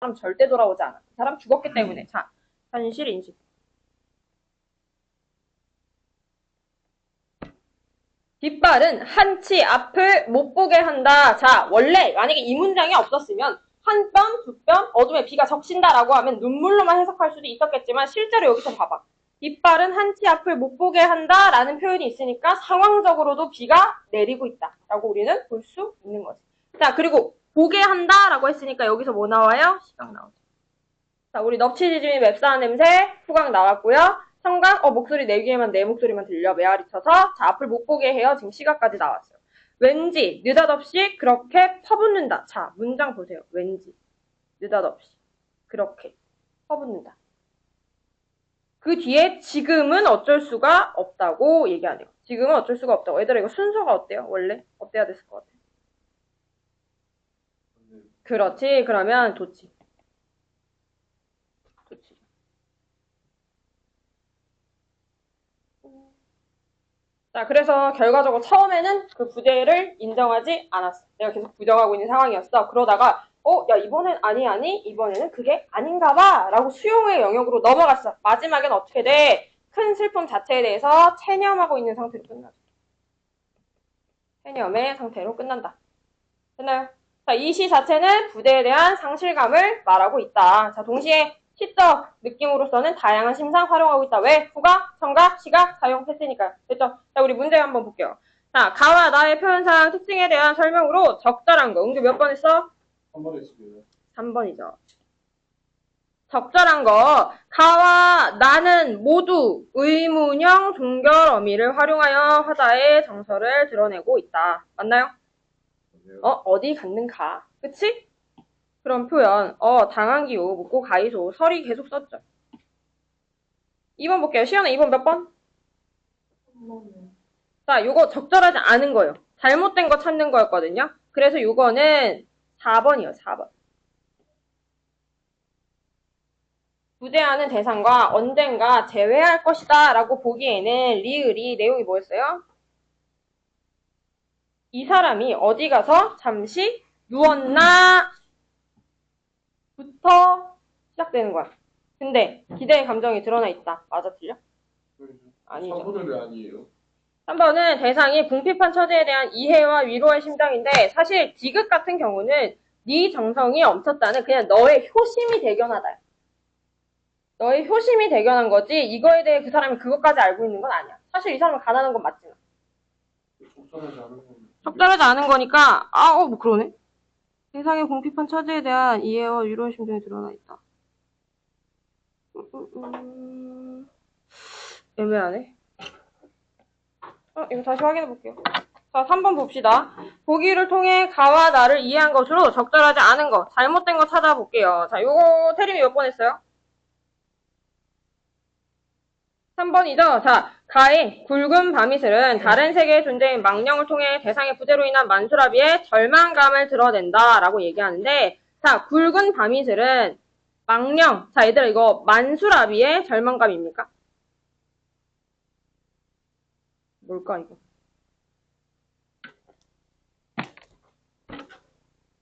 사람 절대 돌아오지 않아. 그 사람 죽었기 때문에. 자, 현실 인식. 뒷발은 한치 앞을 못 보게 한다. 자, 원래 만약에 이 문장이 없었으면 한 뼘, 두 뼘, 어둠에 비가 적신다라고 하면 눈물로만 해석할 수도 있었겠지만 실제로 여기서 봐봐. 뒷발은 한치 앞을 못 보게 한다라는 표현이 있으니까 상황적으로도 비가 내리고 있다라고 우리는 볼 수 있는 거지. 자, 그리고 보게 한다라고 했으니까 여기서 뭐 나와요? 시각 나오죠. 자, 우리 넙치지짐이 맵싸한 냄새, 후각 나왔고요. 성각, 어, 목소리 내 귀에만 내 목소리만 들려, 메아리 쳐서. 자, 앞을 못 보게 해요. 지금 시각까지 나왔어요. 왠지, 느닷없이 그렇게 퍼붓는다. 자, 문장 보세요. 왠지, 느닷없이 그렇게 퍼붓는다. 그 뒤에 지금은 어쩔 수가 없다고 얘기하네요. 지금은 어쩔 수가 없다고. 얘들아, 이거 순서가 어때요? 원래? 어때야 됐을 것 같아? 그렇지. 그러면 좋지. 좋지. 자, 그래서 결과적으로 처음에는 그 부재를 인정하지 않았어. 내가 계속 부정하고 있는 상황이었어. 그러다가, 어, 야, 이번엔 아니, 아니, 이번에는 그게 아닌가 봐. 라고 수용의 영역으로 넘어갔어. 마지막엔 어떻게 돼? 큰 슬픔 자체에 대해서 체념하고 있는 상태로 끝나죠. 체념의 상태로 끝난다. 됐나요? 자, 이 시 자체는 부대에 대한 상실감을 말하고 있다. 자, 동시에 시적 느낌으로서는 다양한 심상 활용하고 있다. 왜? 후각, 청각, 시각 사용 했으니까요. 됐죠? 자, 우리 문제 한번 볼게요. 자, 가와 나의 표현상 특징에 대한 설명으로 적절한 거. 응급 몇번 했어? 한 번에 쓰고요. 3번이죠. 적절한 거. 가와 나는 모두 의문형 종결 어미를 활용하여 화자의 정서를 드러내고 있다. 맞나요? 어, 어디 갔는가. 그치? 그런 표현. 어, 당한기호, 묻고 가이소, 설이 계속 썼죠. 2번 볼게요. 시연아, 2번 몇 번? 자, 요거 적절하지 않은 거예요. 잘못된 거 찾는 거였거든요. 그래서 요거는 4번이요, 4번. 부재하는 대상과 언젠가 재회할 것이다 라고 보기에는 리을이 내용이 뭐였어요? 이 사람이 어디 가서 잠시 누웠나 부터 시작되는 거야. 근데 기대의 감정이 드러나 있다. 맞아 틀려? 아니죠. 4번은 왜 아니에요? 3번은 대상이 궁핍한 처지에 대한 이해와 위로의 심정인데 사실 디귿 같은 경우는 네 정성이 엄쳤다는 그냥 너의 효심이 대견하다. 너의 효심이 대견한 거지 이거에 대해 그 사람이 그것까지 알고 있는 건 아니야. 사실 이 사람은 가난한 건 맞지만. 적절하지 않은 거니까 아, 어, 뭐 그러네. 세상의 궁핍한 처지에 대한 이해와 위로의 심정이 드러나 있다. 음, 음, 음. 애매하네. 어, 이거 다시 확인해 볼게요. 자, 3번 봅시다. 보기를 통해 가와 나를 이해한 것으로 적절하지 않은 것, 잘못된 거 찾아볼게요. 자, 요거 테림이 몇 번 했어요? 3번이죠? 자, 가의 굵은 밤이슬은 다른 세계의 존재인 망령을 통해 대상의 부재로 인한 만수라비의 절망감을 드러낸다 라고 얘기하는데 자, 굵은 밤이슬은 망령, 자 얘들아 이거 만수라비의 절망감입니까? 뭘까 이거?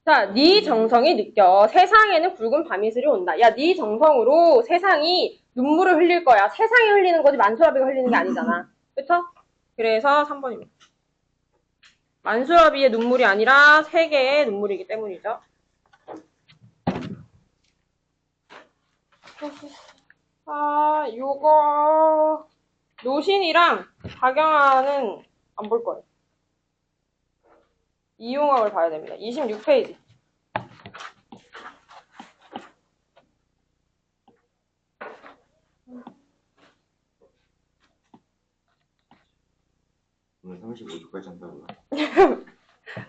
자, 네 정성이 느껴. 세상에는 굵은 밤이슬이 온다. 야, 네 정성으로 세상이 눈물을 흘릴 거야. 세상이 흘리는 거지 만수라비가 흘리는 게 아니잖아. 그쵸? 그래서 3번입니다. 만수라비의 눈물이 아니라 세계의 눈물이기 때문이죠. 아, 요거 노신이랑 박영아는 안 볼 거예요. 이용학을 봐야 됩니다. 26페이지. 오늘 35초까지 한다고요?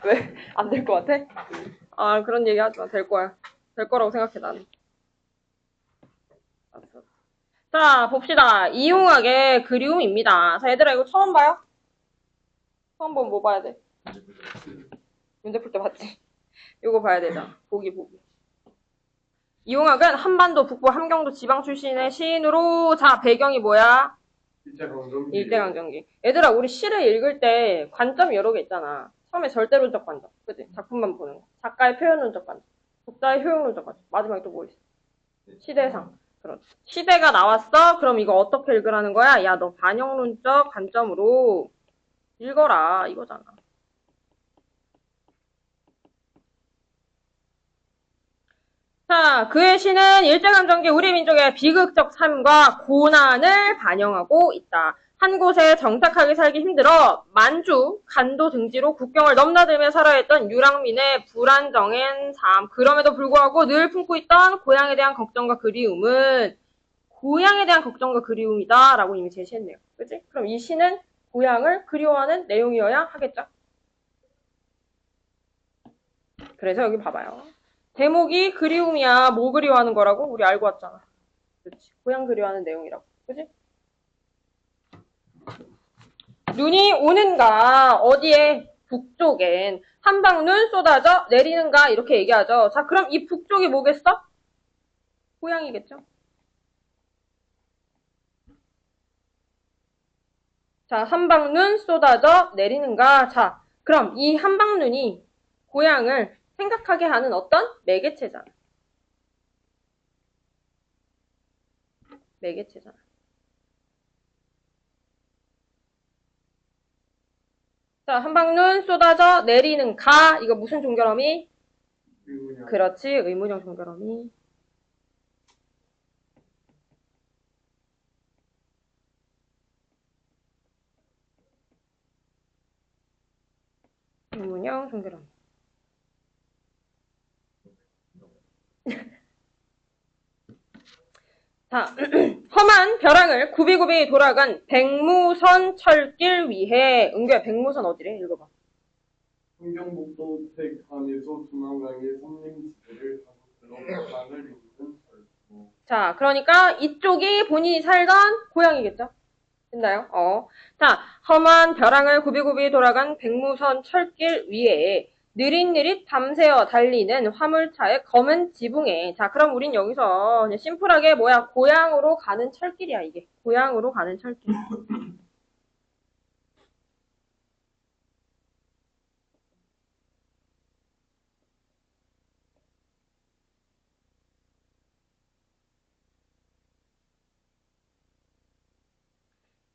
왜? 안 될 것 같아? 아, 그런 얘기 하지 마. 될 거야. 될 거라고 생각해, 나는. 자, 봅시다. 이용학의 그리움입니다. 자, 얘들아, 이거 처음 봐요? 처음 보면 뭐 봐야 돼? 문제 풀 때 봤지? 이거 봐야 되잖아. 보기, 보기. 이용학은 한반도 북부 함경도 지방 출신의 시인으로, 자, 배경이 뭐야? 일제강점기. 일대강점기. 얘들아, 우리 시를 읽을 때 관점이 여러 개 있잖아. 처음에 절대론적 관점. 그지? 작품만 보는 거. 작가의 표현론적 관점. 독자의 효용론자까지. 마지막에 또 뭐 있어? 시대상. 그렇지. 시대가 나왔어? 그럼 이거 어떻게 읽으라는 거야? 야, 너 반영론적 관점으로 읽어라. 이거잖아. 자, 그의 시는 일제감정기 우리 민족의 비극적 삶과 고난을 반영하고 있다. 한 곳에 정착하게 살기 힘들어 만주, 간도 등지로 국경을 넘나들며 살아야 했던 유랑민의 불안정한 삶. 그럼에도 불구하고 늘 품고 있던 고향에 대한 걱정과 그리움은 고향에 대한 걱정과 그리움이다. 라고 이미 제시했네요. 그치? 그럼 이 시는 고향을 그리워하는 내용이어야 하겠죠? 그래서 여기 봐봐요. 대목이 그리움이야. 뭐 그리워하는 거라고? 우리 알고 왔잖아. 그렇지. 고향 그리워하는 내용이라고. 그지? 눈이 오는가? 어디에? 북쪽엔. 한방 눈 쏟아져 내리는가? 이렇게 얘기하죠. 자, 그럼 이 북쪽이 뭐겠어? 고향이겠죠? 자, 한방눈 쏟아져 내리는가? 자, 그럼 이 한방눈이 고향을 생각하게 하는 어떤 매개체잖아. 매개체잖아. 자, 한방눈 쏟아져 내리는 가. 이거 무슨 종결어미? 그렇지, 의문형 종결어미. 의문형 종결어 자, 험한 벼랑을 굽이굽이 돌아간 백무선 철길 위해 은규야 백무선 어디래? 읽어봐. 환경북도 택안에서 중앙강의 가속들어 강을 이루는 철도. 자, 그러니까 이쪽이 본인이 살던 고향이겠죠? 됐나요? 어. 자, 험한 벼랑을 굽이굽이 돌아간 백무선 철길 위에 느릿느릿 밤새워 달리는 화물차의 검은 지붕에. 자, 그럼 우린 여기서 그냥 심플하게 뭐야? 고향으로 가는 철길이야, 이게. 고향으로 가는 철길.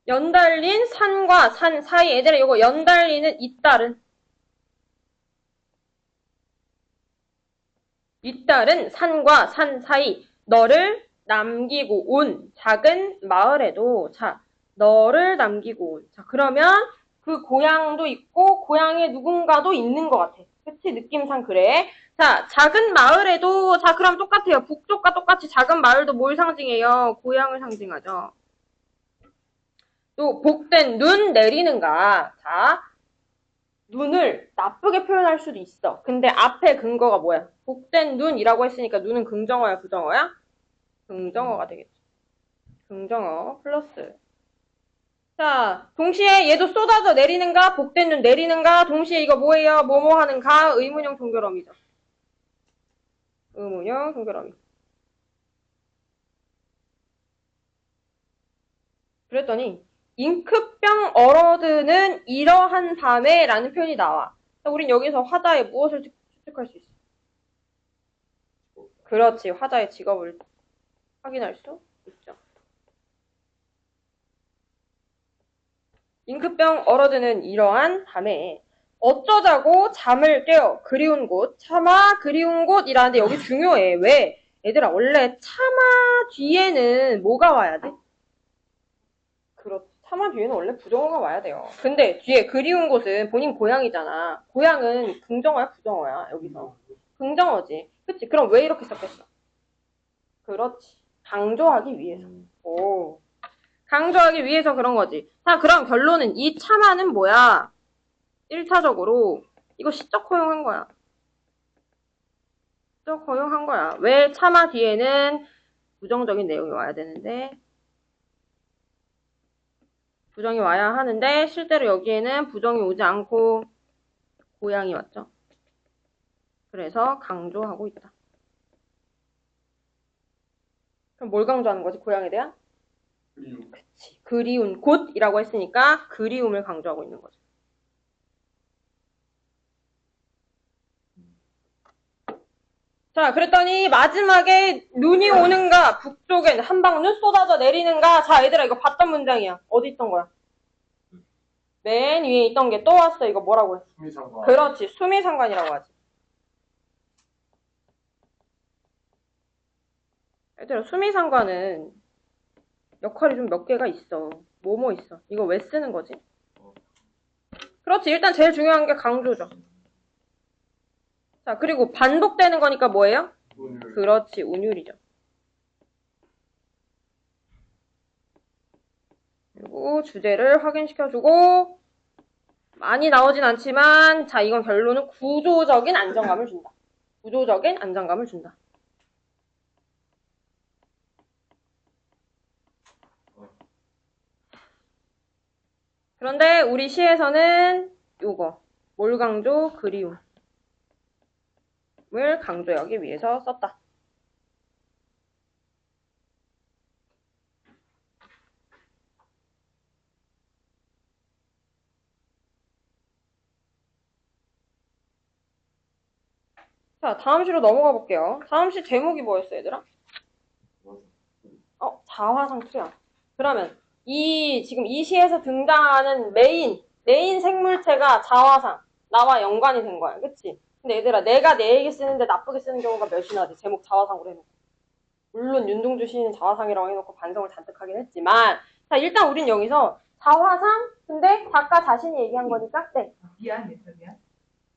연달린 산과 산 사이. 얘들아, 이거 연달리는 잇달은 윗달은 산과 산 사이 너를 남기고 온 작은 마을에도 자 너를 남기고 온. 자 그러면 그 고향도 있고 고향에 누군가도 있는 것 같아. 그치 느낌상 그래. 자 작은 마을에도 자 그럼 똑같아요. 북쪽과 똑같이 작은 마을도 뭘 상징해요? 고향을 상징하죠. 또 복된 눈 내리는가. 자 눈을 나쁘게 표현할 수도 있어. 근데 앞에 근거가 뭐야? 복된 눈이라고 했으니까 눈은 긍정어야, 부정어야? 긍정어가 되겠죠. 긍정어 플러스. 자, 동시에 얘도 쏟아져 내리는가, 복된 눈 내리는가, 동시에 이거 뭐예요? 뭐뭐 하는가? 의문형 종결어미죠. 의문형 종결어미. 그랬더니 잉크병 얼어드는 이러한 밤에 라는 표현이 나와. 자, 우린 여기서 화자의 무엇을 추측할 수 있어? 그렇지. 화자의 직업을 확인할 수 있죠. 잉크병 얼어드는 이러한 밤에 어쩌자고 잠을 깨어 그리운 곳, 차마 그리운 곳이라는데 여기 중요해. 왜? 얘들아, 원래 차마 뒤에는 뭐가 와야 돼? 그렇지. 차마 뒤에는 원래 부정어가 와야 돼요. 근데 뒤에 그리운 곳은 본인 고향이잖아. 고향은 긍정어야, 부정어야, 여기서. 긍정어지. 그치? 그럼 왜 이렇게 썼겠어? 그렇지. 강조하기 위해서. 오. 강조하기 위해서 그런 거지. 자, 그럼 결론은 이 차마는 뭐야? 1차적으로 이거 시적 허용한 거야. 시적 허용한 거야. 왜 차마 뒤에는 부정적인 내용이 와야 되는데 부정이 와야 하는데 실제로 여기에는 부정이 오지 않고 고양이 왔죠. 그래서 강조하고 있다. 그럼 뭘 강조하는 거지? 고향에 대한? 그리움. 그치. 그리운 곳이라고 했으니까 그리움을 강조하고 있는 거죠. 자, 그랬더니 마지막에 눈이 오는가, 북쪽엔 한방 눈 쏟아져 내리는가. 자, 얘들아, 이거 봤던 문장이야. 어디 있던 거야? 맨 위에 있던 게 또 왔어. 이거 뭐라고 해? 수미상관. 그렇지. 수미상관이라고 하지. 얘들아, 수미상관은 역할이 좀 몇 개가 있어. 뭐뭐 있어? 이거 왜 쓰는 거지? 그렇지. 일단 제일 중요한 게 강조죠. 자, 그리고 반복되는 거니까 뭐예요? 오늘 그렇지. 운율이죠. 그리고 주제를 확인시켜주고 많이 나오진 않지만 자 이건 결론은 구조적인 안정감을 준다. 구조적인 안정감을 준다. 그런데 우리 시에서는 요거 뭘 강조? 그리움 을 강조하기 위해서 썼다. 자, 다음 시로 넘어가 볼게요. 다음 시 제목이 뭐였어, 얘들아? 어, 자화상투야. 그러면 이 지금 이 시에서 등장하는 메인 메인 생물체가 자화상 나와 연관이 된 거야, 그치? 근데 얘들아, 내가 내 얘기 쓰는데 나쁘게 쓰는 경우가 몇이나 돼? 제목 자화상으로 해놓고. 물론 윤동주 시인은 자화상이라고 해놓고 반성을 잔뜩 하긴 했지만, 자 일단 우린 여기서 자화상, 근데 작가 자신이 얘기한 거니까, 네. 미안, 얘들아, 미안.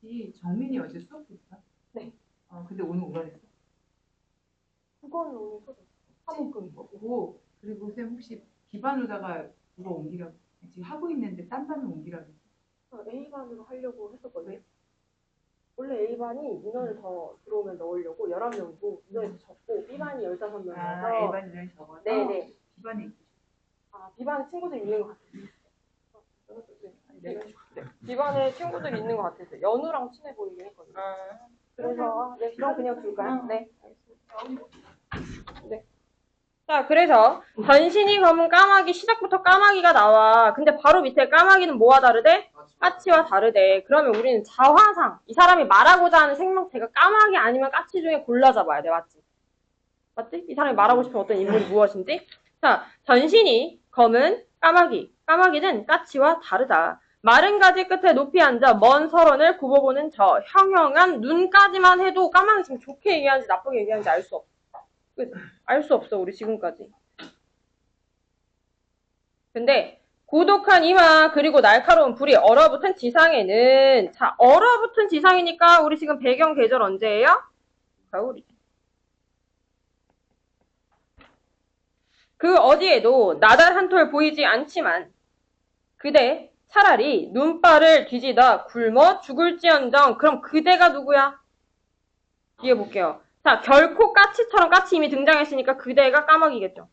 이 정민이 어제 수업 했어? 네. 어, 근데 오늘 오라 했어. 그건 오늘 소개. 화목금 오 그리고 쌤 혹시 B반으로다가 그거 옮기라고. 지금 하고 있는데 딴 반을 옮기라고. A반으로 하려고 했었거든요. 원래 A반이 인원을 더 들어오면 넣으려고 11명이고 인원이 더 적고 B반이 15명이어서 아, A반이랑 적어서 네네. B반에 있고. 아, B반에 친구들이 있는 것 같아요. 내가 B반에 친구들이 있는 것 같아서 연우랑 친해 보이긴 했거든요. 그래서 네, 그럼 그냥 줄까요? 네. 네. 자, 그래서 전신이 검은 까마귀 시작부터 까마귀가 나와. 근데 바로 밑에 까마귀는 뭐와 다르대? 까치와 다르대. 그러면 우리는 자화상. 이 사람이 말하고자 하는 생명체가 까마귀 아니면 까치 중에 골라 잡아야 돼. 맞지? 맞지? 이 사람이 말하고 싶은 어떤 인물이 무엇인지? 자, 전신이 검은 까마귀. 까마귀는 까치와 다르다. 마른 가지 끝에 높이 앉아 먼 설원을 굽어보는 저 형형한 눈까지만 해도 까마귀 지금 좋게 얘기하는지 나쁘게 얘기하는지 알 수 없어. 알 수 없어, 우리 지금까지. 근데 고독한 이마 그리고 날카로운 불이 얼어붙은 지상에는 자 얼어붙은 지상이니까 우리 지금 배경 계절 언제예요? 겨울이죠. 그 어디에도 나달 한 톨 보이지 않지만 그대 차라리 눈발을 뒤지다 굶어 죽을지언정 그럼 그대가 누구야? 뒤에 볼게요. 자 결코 까치처럼 까치 이미 등장했으니까 그대가 까마귀겠죠.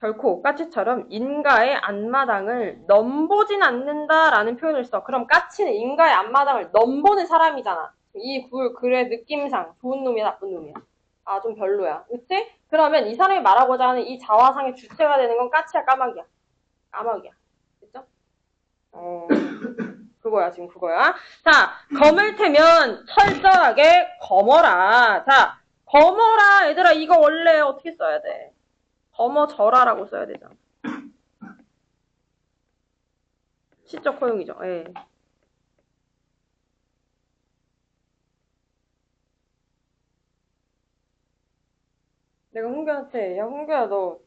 결코 까치처럼 인가의 앞마당을 넘보진 않는다라는 표현을 써. 그럼 까치는 인가의 앞마당을 넘보는 사람이잖아. 이 굴, 글의 느낌상 좋은 놈이야, 나쁜 놈이야. 아, 좀 별로야. 그치? 그러면 이 사람이 말하고자 하는 이 자화상의 주체가 되는 건 까치야, 까마귀야. 까마귀야. 됐죠? 어, 그거야, 지금 그거야. 자, 검을 테면 철저하게 검어라. 자, 검어라. 얘들아, 이거 원래 어떻게 써야 돼? 검어져라라고 써야 되잖아. 시적 허용이죠. 예. 내가 홍규한테 야 홍규야 너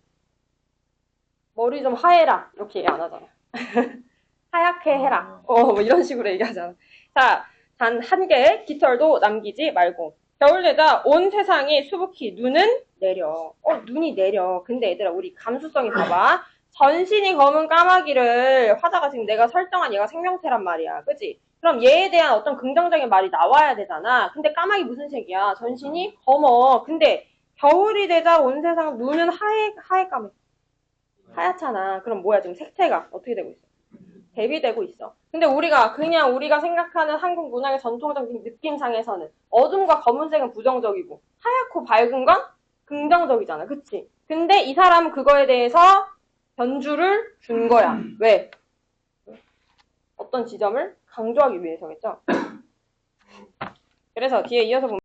머리 좀 하해라 이렇게 얘기 안 하잖아. 하얗게 해라. 어 뭐 이런 식으로 얘기하잖아. 자, 단 한 개의 깃털도 남기지 말고. 겨울 되자 온 세상이 수북히 눈은 내려. 어, 눈이 내려. 근데 얘들아, 우리 감수성이 봐봐. 전신이 검은 까마귀를 화자가 지금 내가 설정한 얘가 생명체란 말이야. 그지? 그럼 얘에 대한 어떤 긍정적인 말이 나와야 되잖아. 근데 까마귀 무슨 색이야? 전신이 검어. 근데 겨울이 되자 온 세상 눈은 하얘, 하얘 까매. 하얗잖아. 그럼 뭐야? 지금 색채가 어떻게 되고 있어? 대비되고 있어. 근데 우리가 그냥 우리가 생각하는 한국 문학의 전통적인 느낌상에서는 어둠과 검은색은 부정적이고 하얗고 밝은 건 긍정적이잖아. 그치? 근데 이 사람은 그거에 대해서 변주를 준 거야. 왜? 어떤 지점을 강조하기 위해서겠죠? 그래서 뒤에 이어서 보면